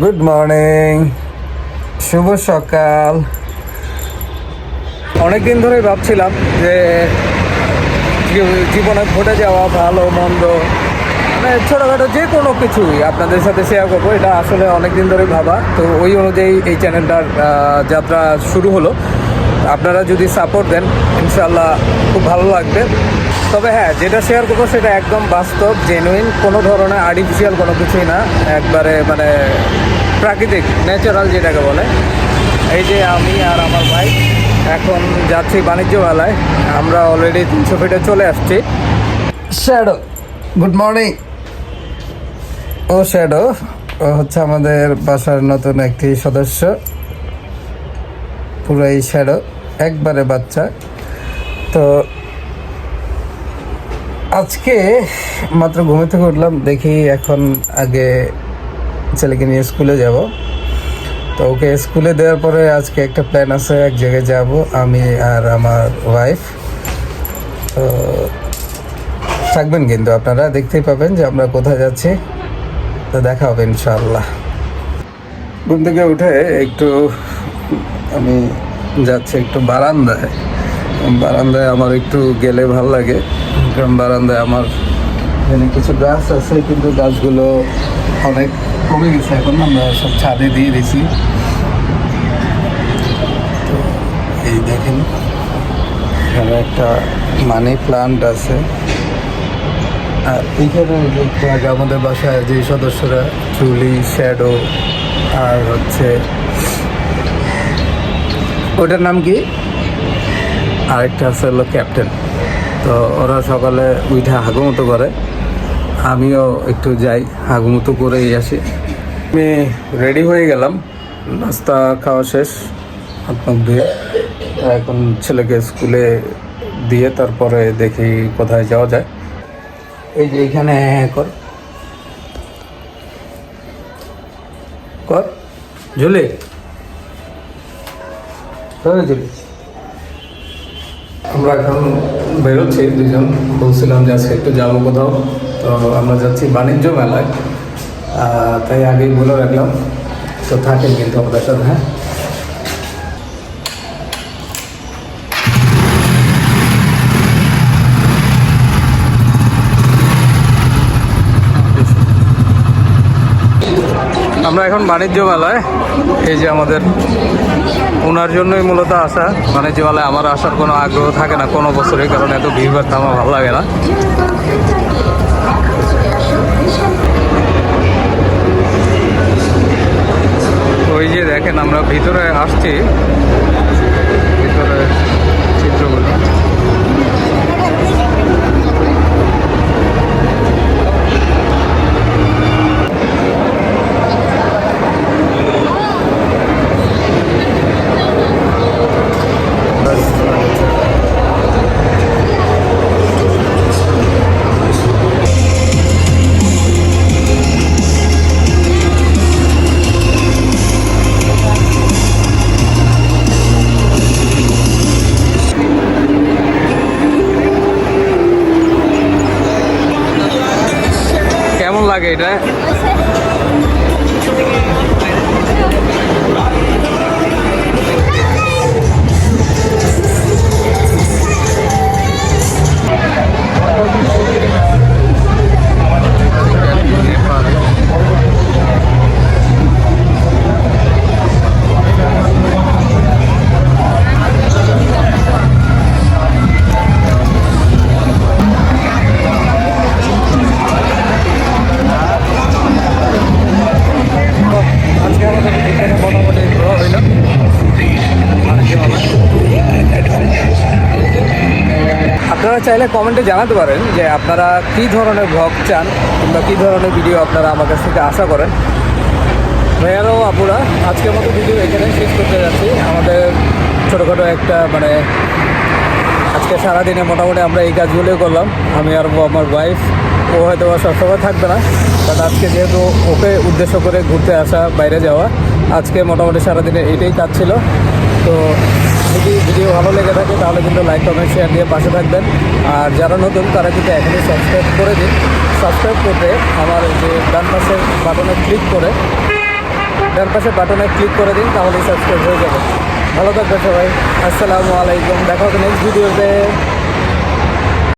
Good morning শুভ সকাল. অনেকদিন ধরে ভাবছিলাম যে জীবনে ঘটে যাওয়া ভালো, মন্দ মানে ছোটোখাটো যে কোনো কিছুই আপনাদের সাথে শেয়ার করব, এটা আসলে অনেক দিন ধরে ভাবা। তো ওই অনুযায়ী এই চ্যানেলটার যাত্রা শুরু হলো। আপনারা যদি সাপোর্ট দেন ইনশাল্লাহ খুব ভালো লাগবে। তবে হ্যাঁ যেটা শেয়ার করব সেটা একদম বাস্তব জেনুইন কোনো ধরনের আর্টিফিশিয়াল কোনো কিছুই না। একবারে মানে প্রাকৃতিক ন্যাচারাল যেটাকে বলে। এই যে আমি আর আমার ভাই এখন যাচ্ছি বাণিজ্য মেলায় আমরা অলরেডি তিনশো ফিটে চলে আসছি। শ্যাডো গুড মর্নিং ও শ্যাডো ও হচ্ছে আমাদের বাসার নতুন একটি সদস্য। পুরাই শ্যাডো একবারে বাচ্চা। তো আজকে মাত্র ঘুমে থেকে উঠলাম, দেখি এখন আগে ছেলেকে নিয়ে স্কুলে যাব। তো ওকে স্কুলে দেওয়ার পরে আজকে একটা প্ল্যান আছে, এক জায়গায় যাব আমি আর আমার ওয়াইফ তো থাকবেন কিন্তু আপনারা, দেখতেই পাবেন যে আমরা কোথায় যাচ্ছি। তো দেখা হবে ইনশাআল্লাহ। ঘুম থেকে উঠে একটু আমি যাচ্ছি একটু বারান্দায়। বারান্দায় আমার একটু গেলে ভালো লাগে। কারণ বারান্দায় আমার এখানে কিছু গাছ আছে, কিন্তু গাছগুলো অনেক কমে গেছে এখন। আমরা সব ছাদে দিয়ে দিছি। তো এই দেখেন, এখানে একটা মানি প্লান্ট আছে। আর একটু আগে আমাদের বাসায় যে সদস্যরা চুলি, শ্যাডো আর হচ্ছে, ওটার নাম কি? আরেকটা আছে হলো ক্যাপ্টেন। তো ওরা সকালে উঠে হাগুমতো করে। আমিও একটু যাই হাগুমতো করেই আসি। আমি রেডি হয়ে গেলাম। নাস্তা খাওয়া শেষ, হাত ধুয়ে। এখন ছেলেকে স্কুলে দিয়ে তারপরে দেখি কোথায় যাওয়া যায়। এই যে এখানে, কর। কর। ঝুলি। কোথায় ঝুলি। আমরা এখন বেরোচ্ছি, দুজন বলছিলাম যে আজকে একটু যাব কোথাও। তো আমরা যাচ্ছি বাণিজ্য মেলায়। তাই আগেই বলে রাখলাম। তো থাকেন কিন্তু আমাদের সাথে হ্যাঁ? আমরা এখন বাণিজ্য মেলায় এই যে আমাদের ওনার জন্যই মূলত আসা। বাণিজ্য মেলায় আমার আসার কোনো আগ্রহ থাকে না কোনো বছরে কারণে, এত ভাড় আমার ভালো লাগে না। ওই যে দেখেন আমরা ভিতরে আসছি। লাগে এটা। আপনারা চাইলে কমেন্টে জানাতে পারেন যে আপনারা কী ধরনের ভ্লগ চান কিংবা কী ধরনের ভিডিও আপনারা আমার কাছ থেকে আশা করেন। ভাইয়ারাও, আপুরা, আজকের মতো ভিডিও এখানে শেষ করতে যাচ্ছি। আমাদের ছোটোখাটো একটা মানে আজকে সারাদিনে মোটামুটি আমরা এই কাজগুলোই করলাম। আমি আর আমার ওয়াইফ ও হয়তো সবসময় থাকবে না বাট আজকে যেহেতু ওকে উদ্দেশ্য করে ঘুরতে আসা, বাইরে যাওয়া, আজকে মোটামুটি সারাদিনে এটাই কাজ ছিল। তো যদি ভিডিও ভালো লেগে থাকে, তাহলে কিন্তু লাইক কমেন্ট শেয়ার দিয়ে পাশে থাকবেন। আর যারা নতুন, তারা কিন্তু এখনই সাবস্ক্রাইব করে দিন। সাবস্ক্রাইব করতে আমার যে ডান পাশের বাটনে ক্লিক করে, ডান পাশে বাটনে ক্লিক করে দিন, তাহলেই সাবস্ক্রাইব হয়ে যাবে। ভালো থাকবে সবাই। আসসালামু আলাইকুম। দেখা হবে নেক্সট ভিডিওতে